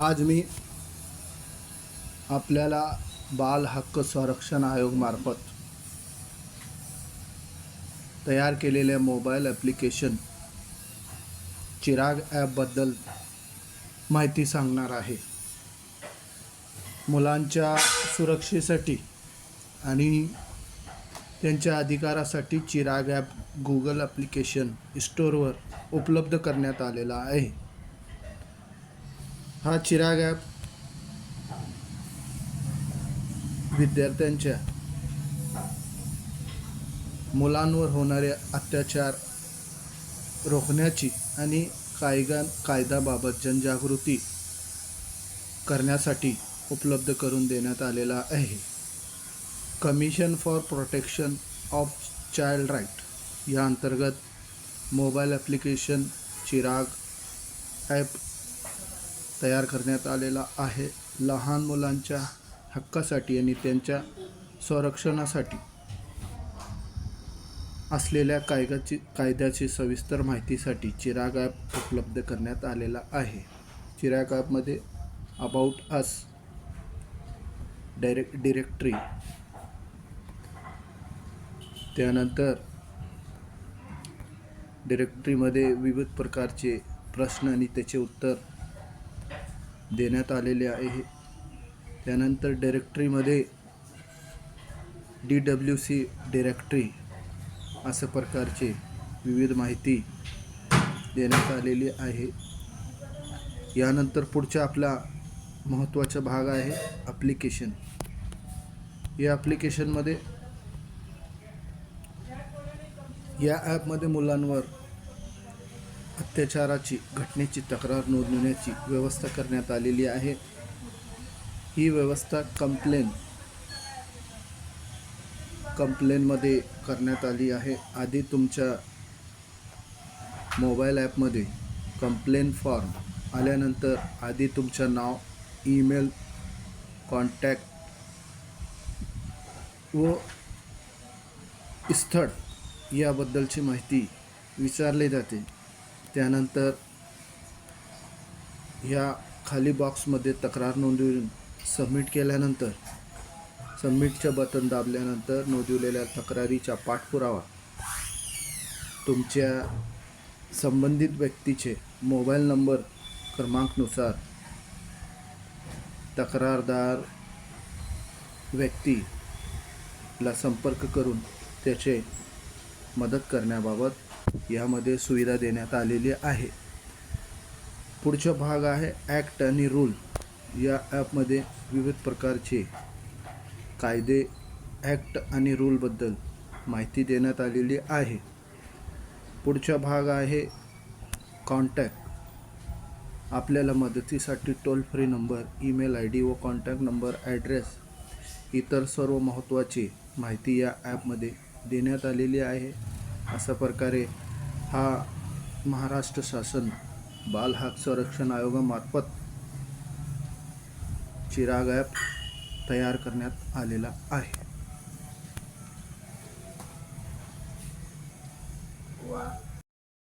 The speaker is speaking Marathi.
आज मी आपल्याला बाल हक्क संरक्षण आयोगमार्फत तयार केलेल्या मोबाईल ॲप्लिकेशन चिराग ॲपबद्दल माहिती सांगणार आहे. मुलांच्या सुरक्षेसाठी आणि त्यांच्या अधिकारासाठी चिराग ॲप गुगल ॲप्लिकेशन स्टोअरवर उपलब्ध करण्यात आलेला आहे. हा चिराग ॲप विद्यार्थ्यांच्या मुलांवर होणारे अत्याचार रोखण्याची आणि कायदा कायद्याबाबत जनजागृती करण्यासाठी उपलब्ध करून देण्यात आलेला आहे. Commission for protection of child right या अंतर्गत मोबाईल ॲप्लिकेशन चिराग ॲप तयार करण्यात आलेला आहे. लहान मुलांच्या हक्कासाठी आणि त्यांच्या संरक्षणासाठी असलेल्या कायद्याची कायद्याची सविस्तर माहितीसाठी चिराग ॲप उपलब्ध करण्यात आलेला आहे. चिराग ॲपमध्ये अबाउट अस डायरेक्ट डिरेक्टरी. त्यानंतर डिरेक्टरीमध्ये विविध प्रकारचे प्रश्न आणि त्याचे उत्तर देण्यात आलेले आहे. त्यानंतर डिरेक्टरीमध्ये डी डब्ल्यू सी डिरेक्टरी अशा प्रकारचे विविध माहिती देण्यात आलेली आहे. यानंतर पुढचा आपला महत्त्वाचा भाग आहे ॲप्लिकेशन या ॲप्लिकेशनमध्ये या ॲपमध्ये मुलांवर अत्याचाराची घटनेची तक्रार नोंदवण्याची व्यवस्था करण्यात आलेली आहे. ही व्यवस्था कंप्लेन कंप्लेनमध्ये करण्यात आली आहे. आधी तुमच्या मोबाईल ॲपमध्ये कंप्लेन फॉर्म आल्यानंतर आधी तुमचं नाव ईमेल कॉन्टॅक्ट व स्थळ याबद्दलची माहिती विचारली जाते. त्यानंतर ह्या खाली बॉक्समध्ये तक्रार नोंदवून सबमिट केल्यानंतर सबमिटचं बटन दाबल्यानंतर नोंदवलेल्या तक्रारीचा पाठपुरावा तुमच्या संबंधित व्यक्तीचे मोबाईल नंबर क्रमांकनुसार तक्रारदार व्यक्तीला संपर्क करून त्याचे मदत करण्याबाबत यामध्ये सुविधा देण्यात आलेली आहे. पुढचा भाग आहे ॲक्ट आणि रूल या ॲपमध्ये विविध प्रकारचे कायदे ॲक्ट आणि रूलबद्दल माहिती देण्यात आलेली आहे. पुढचा भाग आहे कॉन्टॅक्ट आपल्याला मदतीसाठी toll free number email I D व कॉन्टॅक्ट नंबर ॲड्रेस इतर सर्व महत्त्वाची माहिती या ॲपमध्ये देण्यात आलेली आहे. अशा प्रकारे हा महाराष्ट्र शासन बाल हक संरक्षण आयोगामार्फत चिराग तयार करण्यात आलेला आहे.